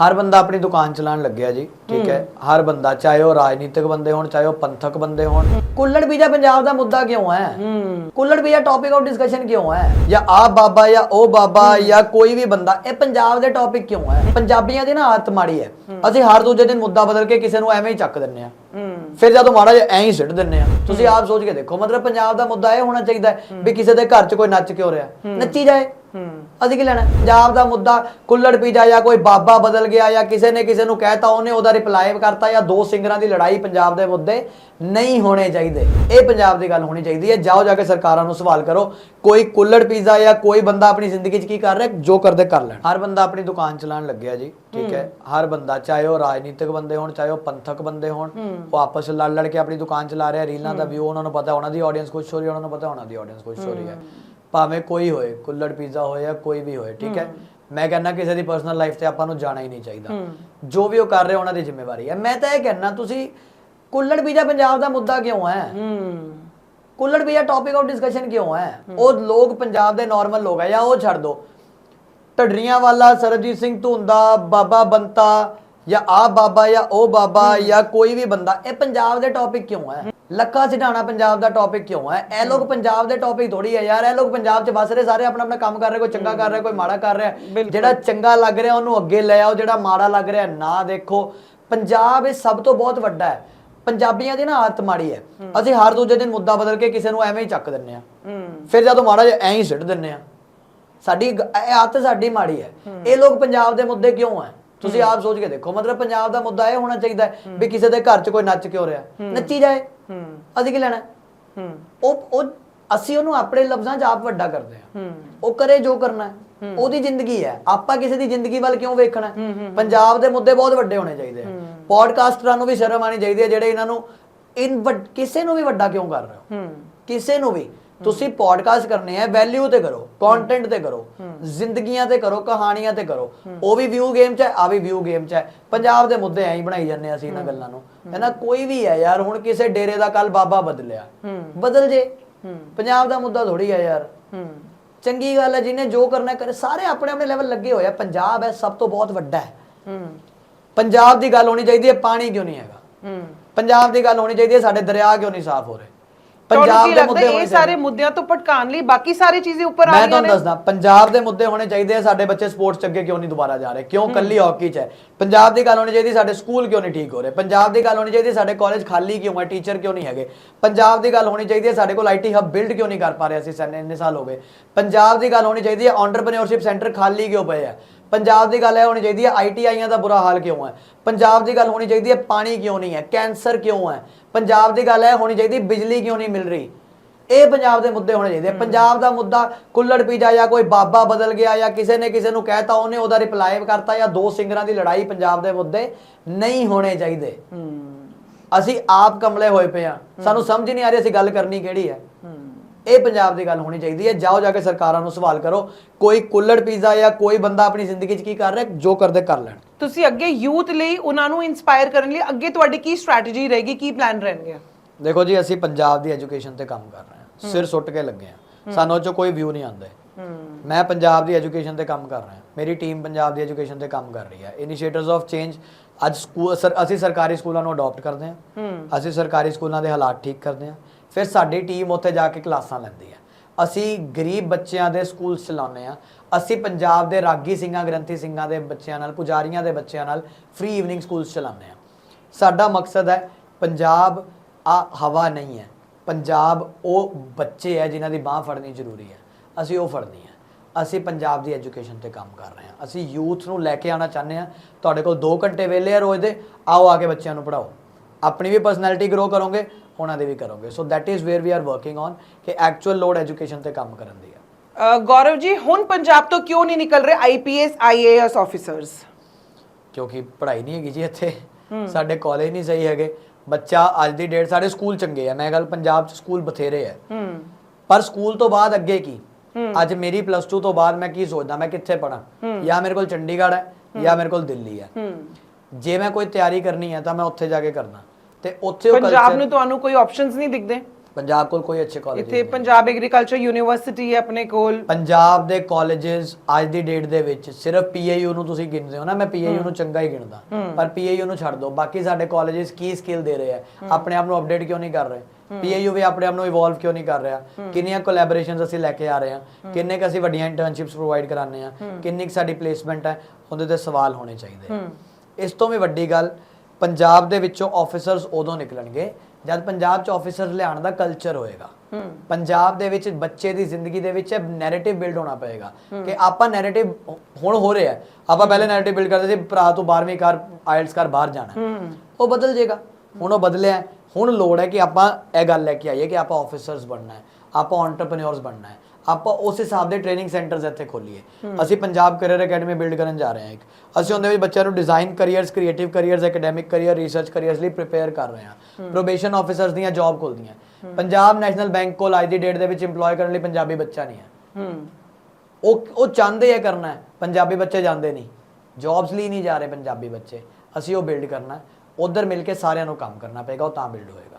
ਹਰ ਬੰਦਾ ਆਪਣੀ ਦੁਕਾਨ ਚਲਾਉਣ ਲੱਗਿਆ ਜੀ ਠੀਕ ਹੈ। ਹਰ ਬੰਦਾ ਚਾਹੇ ਉਹ ਰਾਜਨੀਤਿਕ ਬੰਦੇ ਹੋਣ ਚਾਹੇ ਉਹ ਪੰਥਕ ਬੰਦੇ ਹੋਣ। ਕੁੱਲੜ ਬੀਜਾ ਪੰਜਾਬ ਦਾ ਮੁੱਦਾ ਕਿਉਂ ਹੈ? Kulhad pizza topic of discussion ਕਿਉਂ ਹੈ? ਜਾਂ ਆ ਬਾਬਾ ਜਾਂ ਉਹ ਬਾਬਾ ਜਾਂ ਕੋਈ ਵੀ ਬੰਦਾ ਇਹ ਪੰਜਾਬ ਦੇ ਟੌਪਿਕ ਕਿਉਂ ਹੈ? ਪੰਜਾਬੀਆਂ ਦੀ ਨਾ ਆਦਤ ਮਾੜੀ ਹੈ। ਅਸੀਂ ਹਰ ਦੂਜੇ ਦਿਨ ਮੁੱਦਾ ਬਦਲ ਕੇ ਕਿਸੇ ਨੂੰ ਐਵੇਂ ਹੀ ਚੱਕ ਦਿੰਨੇ ਆ ਫਿਰ ਜਦੋਂ ਮਾੜਾ ਜਿਹਾ ਐਂ ਹੀ ਸਿੱਟ ਦਿੰਨੇ ਆ ਤੁਸੀਂ ਆਪ ਸੋਚ ਕੇ ਦੇਖੋ ਮਤਲਬ ਪੰਜਾਬ ਦਾ ਮੁੱਦਾ ਇਹ ਹੋਣਾ ਚਾਹੀਦਾ ਵੀ ਕਿਸੇ ਦੇ ਘਰ 'ਚ ਕੋਈ ਨੱਚ ਕਿਉਂ ਰਿਹਾ। ਨੱਚੀ ਜਾਏ। ਅਸੀਂ ਕੀ ਲੈਣਾ? ਪੰਜਾਬ ਦਾ ਮੁੱਦਾ ਕੁੱਲੜ ਪੀਜਾ ਜਾਂ ਕੋਈ ਬਾਬਾ ਬਦਲ ਗਿਆ ਜਾਂ ਕਿਸੇ ਨੇ ਕਿਸੇ ਨੂੰ ਕਹਿਤਾ ਉਹਨੇ ਉਹਦਾ ਰਿਪਲਾਈ ਕਰਤਾ ਜਾਂ ਦੋ ਸਿੰਗਰਾਂ ਦੀ ਲੜਾਈ ਪੰਜਾਬ ਦੇ ਮੁੱਦੇ ਨਹੀਂ ਹੋਣੇ ਚਾਹੀਦੇ। ਇਹ ਪੰਜਾਬ ਦੀ ਗੱਲ ਹੋਣੀ ਚਾਹੀਦੀ ਹੈ। ਜਾਓ ਜਾ ਕੇ ਸਰਕਾਰਾਂ ਨੂੰ ਸਵਾਲ ਕਰੋ ਕੋਈ ਕੁੱਲੜ ਪੀਜ਼ਾ ਜਾਂ ਕੋਈ ਬੰਦਾ ਆਪਣੀ ਜ਼ਿੰਦਗੀ 'ਚ ਕੀ ਕਰ ਰਿਹਾ? ਜੋ ਕਰਦੇ ਕਰ ਲੈਣ। ਹਰ ਬੰਦਾ ਆਪਣੀ ਦੁਕਾਨ ਚਲਾਉਣ ਲੱਗਿਆ ਜੀ ਠੀਕ ਹੈ? ਹਰ ਬੰਦਾ ਚਾਹੇ ਉਹ ਰਾਜਨੀਤਿਕ ਬੰਦੇ ਹੋਣ ਚਾਹੇ ਉਹ ਪੰਥਕ ਬੰਦੇ ਹੋਣ ਉਹ ਆਪਸ 'ਚ ਲੜ ਲੜ ਕੇ ਆਪਣੀ ਦੁਕਾਨ ਚਲਾ ਰਿਹਾ ਰੀਲਾਂ ਦਾ ਵਿਊ ਉਹਨਾਂ ਨੂੰ ਪਤਾ ਉਹਨਾਂ ਦੀ ਆਡੀਅנס ਖੁਸ਼ ਹੋ ਰਹੀ ਉਹਨਾਂ ਨੂੰ ਪਤਾ ਉਹਨਾਂ ਦੀ ਆਡੀਅנס ਖੁਸ਼ ਹੋ ਰਹੀ ਹੈ। ਭਾਵੇਂ ਕੋਈ ਹੋਏ ਕੁੱਲੜ ਪੀਜ਼ਾ ਹੋਏ ਜਾਂ ਕੋਈ ਵੀ ਹੋਏ ਠੀਕ ਹੈ? ਮੈਂ ਕਹਿੰਦਾ ਕਿਸੇ ਦੀ ਪਰਸਨਲ ਲਾਈਫ ਤੇ ਆਪਾਂ ਨੂੰ ਜਾਣਾ ਹੀ ਨਹੀਂ ਚਾਹੀਦਾ। ਜੋ ਵੀ ਉਹ ਕਰ ਰਹੇ ਉਹਨਾਂ ਦੀ ਜ਼ਿੰਮੇਵਾਰੀ ਹੈ। ਮੈਂ ਤਾਂ ਇਹ ਕਹਿੰਦਾ ਤੁਸੀਂ ਕੁੱਲੜ ਪੀਜ਼ਾ ਪੰਜਾਬ ਦਾ ਮੁੱਦਾ ਕਿਉਂ ਹੈ? Kulhad pizza topic of discussion ਕਿਉਂ ਹੈ? ਉਹ ਲੋਕ ਪੰਜਾਬ ਦੇ ਨਾਰਮਲ ਲੋਕ ਹੈ ਜਾਂ ਉਹ ਛੱਡ ਦੋ। ਢੱਡਰੀਆਂ ਵਾਲਾ ਸਰਬਜੀਤ ਸਿੰਘ ਧੁੰਦਾ ਬਾਬਾ ਬੰਤਾ ਜਾਂ ਆ ਬਾਬਾ ਜਾਂ ਉਹ ਬਾਬਾ ਜਾਂ ਕੋਈ ਵੀ ਬੰਦਾ ਇਹ ਪੰਜਾਬ ਦੇ ਟੌਪਿਕ ਕਿਉਂ ਹੈ? ਲੱਖਾ ਸਿਧਾਣਾ ਪੰਜਾਬ ਦਾ ਟੌਪਿਕ ਕਿਉਂ ਹੈ? ਇਹ ਲੋਕ ਪੰਜਾਬ ਦੇ ਟੌਪਿਕ ਥੋੜੀ ਹੈ ਯਾਰ ਇਹ ਲੋਕ ਪੰਜਾਬ 'ਚ ਵਸ ਰਹੇ ਸਾਰੇ ਆਪਣਾ ਆਪਣਾ ਕੰਮ ਕਰ ਰਹੇ ਕੋਈ ਚੰਗਾ ਕਰ ਰਿਹਾ ਕੋਈ ਮਾੜਾ ਕਰ ਰਿਹਾ। ਜਿਹੜਾ ਚੰਗਾ ਲੱਗ ਰਿਹਾ ਉਹਨੂੰ ਅੱਗੇ ਲੈ ਆਓ ਜਿਹੜਾ ਮਾੜਾ ਲੱਗ ਰਿਹਾ ਨਾ ਦੇਖੋ। ਪੰਜਾਬ ਇਹ ਸਭ ਤੋਂ ਬਹੁਤ ਵੱਡਾ ਹੈ। ਪੰਜਾਬੀਆਂ ਦੀ ਨਾ ਆਦਤ ਮਾੜੀ ਹੈ। ਅਸੀਂ ਹਰ ਦੂਜੇ ਦਿਨ ਮੁੱਦਾ ਬਦਲ ਕੇ ਕਿਸੇ ਨੂੰ ਐਵੇਂ ਹੀ ਚੱਕ ਦਿੰਨੇ ਆ ਫਿਰ ਜਦੋਂ ਮਾੜਾ ਜਿਹਾ ਐਂ ਹੀ ਸਿੱਟ ਦਿੰਨੇ ਆ ਸਾਡੀ ਆਦਤ ਸਾਡੀ ਮਾੜੀ ਹੈ। ਇਹ ਲੋਕ ਪੰਜਾਬ ਦੇ ਮੁੱਦੇ ਕਿਉਂ ਹੈ? ਤੁਸੀਂ ਆਪ ਸੋਚ ਕੇ ਦੇਖੋ ਮਤਲਬ ਪੰਜਾਬ ਦਾ ਮੁੱਦਾ ਇਹ ਹੋਣਾ ਚਾਹੀਦਾ ਹੈ ਵੀ ਕਿਸੇ ਦੇ ਘਰ 'ਚ ਕੋਈ ਨੱਚ ਕਿਉਂ ਰਿਹਾ ਨੱਚੀ ਜਾਏ। ਅਸੀਂ ਕੀ ਲੈਣਾ ਉਹ ਉਹ ਅਸੀਂ ਉਹਨੂੰ ਆਪਣੇ ਲਫ਼ਜ਼ਾਂ 'ਚ ਆਪ ਵੱਡਾ ਕਰਦੇ ਹਾਂ। ਉਹ ਕਰੇ ਜੋ ਕਰਨਾ ਉਹਦੀ ਜ਼ਿੰਦਗੀ ਹੈ। ਆਪਾਂ ਕਿਸੇ ਦੀ ਜ਼ਿੰਦਗੀ ਵੱਲ ਕਿਉਂ ਵੇਖਣਾ? ਪੰਜਾਬ ਦੇ ਮੁੱਦੇ ਬਹੁਤ ਵੱਡੇ ਹੋਣੇ ਚਾਹੀਦੇ ਆ ਪੋਡਕਾਸਟਰਾਂ ਨੂੰ ਵੀ ਸ਼ਰਮ ਆਣੀ ਚਾਹੀਦੀ ਹੈ ਜਿਹੜੇ ਇਹਨਾਂ ਨੂੰ ਇਨ ਕਿਸੇ ਨੂੰ ਵੀ ਵੱਡਾ ਕਿਉਂ ਕਰ ਰਹੇ ਹੋ। ਕਿਸੇ ਨੂੰ ਵੀ। ਤੁਸੀਂ ਪੋਡਕਾਸਟ ਕਰਨੇ ਆ ਵੈਲਿਊ ਤੇ ਕਰੋ ਕੰਟੈਂਟ ਤੇ ਕਰੋ ਜ਼ਿੰਦਗੀਆਂ ਤੇ ਕਰੋ ਕਹਾਣੀਆਂ ਤੇ ਕਰੋ। ਉਹ ਵੀ ਵਿਊ ਗੇਮ ਚ ਹੈ ਆ ਵੀ ਵਿਊ ਗੇਮ ਚ ਹੈ। ਪੰਜਾਬ ਦੇ ਮੁੱਦੇ ਐਂ ਹੀ ਬਣਾਈ ਜਾਂਦੇ ਆ ਅਸੀਂ ਇਹਨਾਂ ਗੱਲਾਂ ਨੂੰ। ਇਹਨਾਂ ਕੋਈ ਵੀ ਹੈ ਯਾਰ ਹੁਣ ਕਿਸੇ ਡੇਰੇ ਦਾ ਕੱਲ ਬਾਬਾ ਬਦਲਿਆ। ਬਦਲ ਜੇ। ਪੰਜਾਬ ਦਾ ਮੁੱਦਾ ਥੋੜੀ ਹੈ ਯਾਰ। ਚੰਗੀ ਗੱਲ ਹੈ ਜਿਹਨੇ ਜੋ ਕਰਨਾ ਕਰੇ। ਸਾਰੇ ਆਪਣੇ ਆਪਣੇ ਲੈਵਲ ਲੱਗੇ ਹੋਏ ਆ। ਪੰਜਾਬ ਹੈ ਸਭ ਤੋਂ ਬਹੁਤ ਵੱਡਾ ਹੈ। ਪੰਜਾਬ ਦੀ ਗੱਲ ਹੋਣੀ ਚਾਹੀਦੀ ਹੈ ਪਾਣੀ ਕਿਉਂ ਨਹੀਂ ਹੈਗਾ? ਪੰਜਾਬ ਦੀ ਗੱਲ ਹੋਣੀ ਚਾਹੀਦੀ ਹੈ ਸਾਡੇ ਦਰਿਆ ਕਿਉਂ ਨਹੀਂ ਸਾਫ਼ ਹੋ ਰਹੇ? ਤੁਹਾਨੂੰ ਕੀ ਦੇ ਲੱਗਦਾ ਮੁੱਦੇ ਇਹ ਹੋਣੇ ਸਾਰੇ ਮੁੱਦਿਆਂ ਤੋਂ ਭਟਕਾਉਣ ਲਈ ਬਾਕੀ ਸਾਰੀ ਚੀਜ਼ਾਂ ਉੱਪਰ ਆ ਮੈਂ ਰਹੀਆਂ ਤੁਹਾਨੂੰ ਨੇ? ਦੱਸਦਾ ਪੰਜਾਬ ਦੇ ਮੁੱਦੇ ਹੋਣੇ ਚਾਹੀਦੇ ਆ ਸਾਡੇ ਬੱਚੇ ਸਪੋਰਟਸ ਚ ਅੱਗੇ ਕਿਉਂ ਨਹੀਂ ਦੁਬਾਰਾ ਜਾ ਰਹੇ? ਕਿਉਂ ਕੱਲੀ ਹਾਕੀ ਚ ਹੈ? ਪੰਜਾਬ ਦੀ ਗੱਲ ਹੋਣੀ ਚਾਹੀਦੀ ਸਾਡੇ ਸਕੂਲ ਕਿਉਂ ਨਹੀਂ ਠੀਕ ਹੋ ਰਹੇ? ਪੰਜਾਬ ਦੀ ਗੱਲ ਹੋਣੀ ਚਾਹੀਦੀ ਸਾਡੇ ਕਾਲਜ ਖਾਲੀ ਕਿਉਂ ਹੈ? ਟੀਚਰ ਕਿਉਂ ਨਹੀਂ ਹੈਗੇ? ਪੰਜਾਬ ਦੀ ਗੱਲ ਹੋਣੀ ਚਾਹੀਦੀ ਹੈ ਸਾਡੇ ਕੋਲ ਆਈਟੀ ਹੱਬ ਬਿਲਡ ਕਿਉਂ ਨਹੀਂ ਕਰ ਪਾ ਰਹੇ ਅਸੀਂ ਸਨ ਇੰਨੇ ਸਾਲ ਹੋ ਗਏ? ਪੰਜਾਬ ਦੀ ਗੱਲ ਹੋਣੀ ਚਾਹੀਦੀ ਹੈ ਐਂਟਰਪ੍ਰੀਨਿਓਰਸ਼ਿਪ ਸੈਂਟਰ ਖਾਲੀ ਕਿਉਂ ਪਏ ਆ? ਪੰਜਾਬ ਦੀ ਗੱਲ ਇਹ ਹੋਣੀ ਚਾਹੀਦੀ ਹੈ ਆਈਟੀਆਈਆਂ ਦਾ ਬੁਰਾ ਹਾਲ ਕਿਉਂ ਹੈ? ਪੰਜਾਬ ਦੀ ਗੱਲ ਹੋਣੀ ਚਾਹੀਦੀ ਹੈ ਪਾਣੀ ਕਿਉਂ ਨਹੀਂ ਹੈ? ਕੈਂਸਰ ਕਿਉਂ ਹੈ? ਪੰਜਾਬ ਦੀ ਗੱਲ ਇਹ ਹੋਣੀ ਚਾਹੀਦੀ ਬਿਜਲੀ ਕਿਉਂ ਨਹੀਂ ਮਿਲ ਰਹੀ? ਇਹ ਪੰਜਾਬ ਦੇ ਮੁੱਦੇ ਹੋਣੇ ਚਾਹੀਦੇ। ਪੰਜਾਬ ਦਾ ਮੁੱਦਾ ਕੁੱਲੜ ਪੀਜਾ ਜਾਂ ਕੋਈ ਬਾਬਾ ਬਦਲ ਗਿਆ ਜਾਂ ਕਿਸੇ ਨੇ ਕਿਸੇ ਨੂੰ ਕਹਿਤਾ ਉਹਨੇ ਉਹਦਾ ਰਿਪਲਾਈ ਕਰਤਾ ਜਾਂ ਦੋ ਸਿੰਗਰਾਂ ਦੀ ਲੜਾਈ ਪੰਜਾਬ ਦੇ ਮੁੱਦੇ ਨਹੀਂ ਹੋਣੇ ਚਾਹੀਦੇ। ਅਸੀਂ ਆਪ ਕਮਲੇ ਹੋਏ ਪਏ ਆ ਸਾਨੂੰ ਸਮਝ ਹੀ ਨਹੀਂ ਆ ਰਹੀ ਅਸੀਂ ਗੱਲ ਕਰਨੀ ਕਿਹੜੀ ਹੈ। ਇਹ ਪੰਜਾਬ ਦੀ ਗੱਲ ਹੋਣੀ ਚਾਹੀਦੀ ਹੈ। ਜਾਓ ਜਾ ਕੇ ਸਰਕਾਰਾਂ ਨੂੰ ਸਵਾਲ ਕਰੋ ਕੋਈ ਕੁੱਲੜ ਪੀਜ਼ਾ ਜਾਂ ਕੋਈ ਬੰਦਾ ਆਪਣੀ ਜ਼ਿੰਦਗੀ 'ਚ ਕੀ ਕਰ ਰਿਹਾ ਜੋ ਕਰਦੇ ਕਰ ਲੈਣ। ਤੁਸੀਂ ਅੱਗੇ ਯੂਥ ਲਈ ਉਹਨਾਂ ਨੂੰ ਇਨਸਪਾਇਰ ਕਰਨ ਲਈ ਅੱਗੇ ਤੁਹਾਡੀ ਕੀ ਸਟ੍ਰੈਟਜੀ ਰਹੇਗੀ ਕੀ ਪਲਾਨ ਰਹਿਣਗੇ? ਦੇਖੋ ਜੀ ਅਸੀਂ ਪੰਜਾਬ ਦੀ ਐਜੂਕੇਸ਼ਨ ਤੇ ਕੰਮ ਕਰ ਰਹੇ ਹਾਂ। ਸਿਰ ਸੁੱਟ ਕੇ ਲੱਗੇ ਹਾਂ। ਸਾਨੂੰ ਉਹ 'ਚੋਂ ਕੋਈ ਵਿਊ ਨਹੀਂ ਆਉਂਦੇ। ਮੈਂ ਪੰਜਾਬ ਦੀ ਐਜੂਕੇਸ਼ਨ ਤੇ ਕੰਮ ਕਰ ਰਿਹਾ। ਮੇਰੀ ਟੀਮ ਪੰਜਾਬ ਦੀ ਐਜੂਕੇਸ਼ਨ ਤੇ ਕੰਮ ਕਰ ਰਹੀ ਹੈ। ਇਨੀਸ਼ੀਏਟਿਵਸ ਆਫ ਚੇਂਜ ਅੱਜ ਸਕੂਲ ਅਸੀਂ ਸਰਕਾਰੀ ਸਕੂਲਾਂ ਨੂੰ ਅਡਾਪਟ ਕਰਦੇ ਹਾਂ। ਅਸੀਂ ਸਰਕਾਰੀ ਸਕੂਲਾਂ ਦੇ ਹਾਲਾਤ ਠੀਕ ਕਰਦੇ ਹਾਂ। ਫਿਰ ਸਾਡੀ ਟੀਮ ਉੱਥੇ ਜਾ ਕੇ ਕਲਾਸਾਂ ਲੈਂਦੀ ਹੈ। ਅਸੀਂ ਗਰੀਬ ਬੱਚਿਆਂ ਦੇ ਸਕੂਲ ਚਲਾਉਂਦੇ ਆ ਅਸੀਂ ਪੰਜਾਬ ਦੇ ਰਾਗੀ ਸਿੰਘਾਂ, ਗ੍ਰੰਥੀ ਸਿੰਘਾਂ ਦੇ ਬੱਚਿਆਂ ਨਾਲ, ਪੁਜਾਰੀਆਂ ਦੇ ਬੱਚਿਆਂ ਨਾਲ ਫ੍ਰੀ ਈਵਨਿੰਗ ਸਕੂਲਸ ਚਲਾਉਂਦੇ ਆ ਸਾਡਾ ਮਕਸਦ ਹੈ ਪੰਜਾਬ ਆ ਹਵਾ ਨਹੀਂ ਹੈ। ਪੰਜਾਬ ਉਹ ਬੱਚੇ ਹੈ ਜਿਨ੍ਹਾਂ ਦੀ ਬਾਹ ਫੜਨੀ ਜ਼ਰੂਰੀ ਹੈ। ਅਸੀਂ ਉਹ ਫੜਨੀ ਹੈ। ਅਸੀਂ ਪੰਜਾਬ ਦੀ ਐਜੂਕੇਸ਼ਨ ਤੇ ਕੰਮ ਕਰ ਰਹੇ ਹਾਂ। ਅਸੀਂ ਯੂਥ ਨੂੰ ਲੈ ਕੇ ਆਉਣਾ ਚਾਹੁੰਦੇ ਹਾਂ। ਤੁਹਾਡੇ ਕੋਲ 2 ਘੰਟੇ ਵਿਹਲੇ ਆ ਰੋਜ਼ ਦੇ। ਆਓ ਆ ਕੇ ਬੱਚਿਆਂ ਨੂੰ ਪੜਾਓ ਆਪਣੀ ਵੀ ਪਰਸਨੈਲਿਟੀ ਗਰੋ ਕਰੋਗੇ ਉਹਨਾਂ ਦੀ ਵੀ ਕਰੋਗੇ so that is where we are working on ਕਿ ਐਕਚੁਅਲ ਲੋਡ ਐਜੂਕੇਸ਼ਨ ਤੇ ਕੰਮ ਕਰਨ ਦੀ ਹੈ ਅ, ਗੌਰਵ ਜੀ ਹੁਣ ਪੰਜਾਬ ਤੋਂ ਕਿਉਂ ਨਹੀਂ ਨਿਕਲ ਰਹੇ ਆਈਪੀਐਸ ਆਈਏਐਸ ਆਫੀਸਰਸ ਕਿਉਂਕਿ ਪੜ੍ਹਾਈ ਨਹੀਂ ਹੈਗੀ ਜੀ ਇੱਥੇ ਸਾਡੇ ਕਾਲਜ ਨਹੀਂ ਸਹੀ ਹੈਗੇ ਬੱਚਾ ਅੱਜ ਦੀ ਡੇਟ ਸਾਡੇ ਸਕੂਲ ਚੰਗੇ ਆ ਮੈਂ ਗੱਲ ਪੰਜਾਬ 'ਚ ਸਕੂਲ ਬਥੇਰੇ ਆ ਹੂੰ ਪਰ ਸਕੂਲ ਤੋਂ ਬਾਅਦ ਅੱਗੇ ਕੀ ਅੱਜ ਮੇਰੀ ਪਲੱਸ 2 ਤੋਂ ਬਾਅਦ ਮੈਂ ਕੀ ਸੋਚਦਾ ਮੈਂ ਕਿੱਥੇ ਪੜਾਂ ਜਾਂ ਮੇਰੇ ਕੋਲ ਚੰਡੀਗੜ੍ਹ ਹੈ ਜਾਂ ਮੇਰੇ ਕੋਲ ਦਿੱਲੀ ਹੈ ਹੂੰ ਜੇ ਮੈਂ ਕੋਈ ਤਿਆਰੀ ਕਰਨੀ ਹੈ ਤਾਂ ਮੈਂ ਉੱਥੇ ਜਾ ਕੇ ਕਰਨਾ। ਤੇ ਉੱਥੇ ਉਹ ਪੰਜਾਬ culture- ਨੂੰ ਤੁਹਾਨੂੰ ਕੋਈ ਆਪਸ਼ਨਸ ਨਹੀਂ ਦਿਖਦੇ? ਪੰਜਾਬ ਕੋਲ ਕੋਈ ਅੱਛੇ ਕਾਲਜ ਇੱਥੇ ਪੰਜਾਬ ਐਗਰੀਕਲਚਰ ਯੂਨੀਵਰਸਿਟੀ ਹੈ ਆਪਣੇ ਕੋਲ। ਪੰਜਾਬ ਦੇ ਕਾਲਜਸ ਅੱਜ ਦੀ ਡੇਟ ਦੇ ਵਿੱਚ ਸਿਰਫ ਪੀਏਯੂ ਨੂੰ ਤੁਸੀਂ ਗਿਣਦੇ ਹੋ ਨਾ ਮੈਂ ਪੀਏਯੂ ਨੂੰ ਚੰਗਾ ਹੀ ਗਿਣਦਾ। ਪਰ ਪੀਏਯੂ ਨੂੰ ਛੱਡ ਦਿਓ। ਬਾਕੀ ਸਾਡੇ ਕਾਲਜਸ ਕੀ ਸਕਿੱਲ ਦੇ ਰਹੇ ਆ? ਆਪਣੇ ਆਪ ਨੂੰ ਅਪਡੇਟ ਕਿਉਂ ਨਹੀਂ ਕਰ ਰਹੇ? ਪੀਏਯੂ ਵੀ ਆਪਣੇ ਆਪ ਨੂੰ ਇਵੋਲਵ ਕਿਉਂ ਨਹੀਂ ਕਰ ਰਿਹਾ? ਕਿੰਨੀਆਂ ਕੋਲੈਬੋਰੇਸ਼ਨਸ ਅਸੀਂ ਲੈ ਕੇ ਆ ਰਹੇ ਹਾਂ। ਕਿੰਨੇ ਕੁ ਅਸੀਂ ਵੱਡੀਆਂ ਇੰਟਰਨਸ਼ਿਪਸ ਪ੍ਰੋਵਾਈਡ ਕਰਾਉਂਦੇ ਆ? ਕਿੰਨੀ ਕੁ ਸਾਡੀ ਪਲੇਸਮੈਂਟ ਹੈ? ਉਹਦੇ ਤੇ ਸਵਾਲ ਹੋਣੇ ਚਾਹੀਦੇ ਆ। ਇਸ ਤੋਂ ਵੀ ਵੱਡੀ ਗੱਲ ਪੰਜਾਬ ਦੇ ਵਿੱਚੋਂ ਆਫੀਸਰਸ ਉਦੋਂ ਨਿਕਲਣਗੇ ਜਦ ਪੰਜਾਬ 'ਚ ਆਫੀਸਰ ਲਿਆਉਣ ਦਾ ਕਲਚਰ ਹੋਏਗਾ। ਪੰਜਾਬ ਦੇ ਵਿੱਚ ਬੱਚੇ ਦੀ ਜ਼ਿੰਦਗੀ ਦੇ ਵਿੱਚ ਨੈਰੇਟਿਵ ਬਿਲਡ ਹੋਣਾ ਪਏਗਾ ਕਿ ਆਪਾਂ ਨੈਰੇਟਿਵ ਹੁਣ ਹੋ ਰਿਹਾ ਆਪਾਂ ਪਹਿਲੇ ਨੈਰੇਟਿਵ ਬਿਲਡ ਕਰਦੇ ਸੀ ਭਰਾ ਤੂੰ 12ਵੀਂ ਕਰ ਆਇਲਟਸ ਕਰ ਬਾਹਰ ਜਾਣਾ। ਉਹ ਬਦਲ ਜਾਏਗਾ। ਹੁਣ ਉਹ ਬਦਲਿਆ। ਹੁਣ ਲੋੜ ਹੈ ਕਿ ਆਪਾਂ ਇਹ ਗੱਲ ਲੈ ਕੇ ਆਈਏ ਕਿ ਆਪਾਂ ਆਫੀਸਰਸ ਬਣਨਾ ਹੈ ਆਪਾਂ ਐਂਟਰਪ੍ਰੀਨਿਓਰਸ ਬਣਨਾ ਹੈ। ਆਪਾਂ ਉਸ ਹਿਸਾਬ ਦੇ ਟ੍ਰੇਨਿੰਗ ਸੈਂਟਰਸ ਇੱਥੇ ਖੋਲੀਏ। ਅਸੀਂ ਪੰਜਾਬ ਕੈਰੀਅਰ ਅਕੈਡਮੀ ਬਿਲਡ ਕਰਨ ਜਾ ਰਹੇ ਹਾਂ ਇੱਕ। ਅਸੀਂ ਉਹਦੇ ਵਿੱਚ ਬੱਚਿਆਂ ਨੂੰ design careers creative careers academic career research careers ਲਈ ਪ੍ਰਿਪੇਅਰ ਕਰ ਰਹੇ ਹਾਂ। ਪ੍ਰੋਬੇਸ਼ਨ ਆਫੀਸਰਸ ਦੀਆਂ ਜੌਬ ਖੋਲਦੀਆਂ। ਪੰਜਾਬ ਨੈਸ਼ਨਲ ਬੈਂਕ ਕੋਲ ਅੱਜ ਦੀ ਡੇਟ ਦੇ ਵਿੱਚ EMPLOY ਕਰਨ ਲਈ ਪੰਜਾਬੀ ਬੱਚਾ ਨਹੀਂ ਹੈ। ਉਹ ਉਹ ਚਾਹੁੰਦੇ ਆ ਕਰਨਾ ਪੰਜਾਬੀ ਬੱਚੇ ਜਾਂਦੇ ਨਹੀਂ। ਜੌਬਸ ਲਈ ਨਹੀਂ ਜਾ ਰਹੇ ਪੰਜਾਬੀ ਬੱਚੇ। ਅਸੀਂ ਉਹ ਬਿਲਡ ਕਰਨਾ ਉਧਰ ਮਿਲ ਕੇ ਸਾਰਿਆਂ ਨੂੰ ਕੰਮ ਕਰਨਾ ਪਏਗਾ ਉਹ ਤਾਂ ਬਿਲਡ ਹੋਏਗਾ।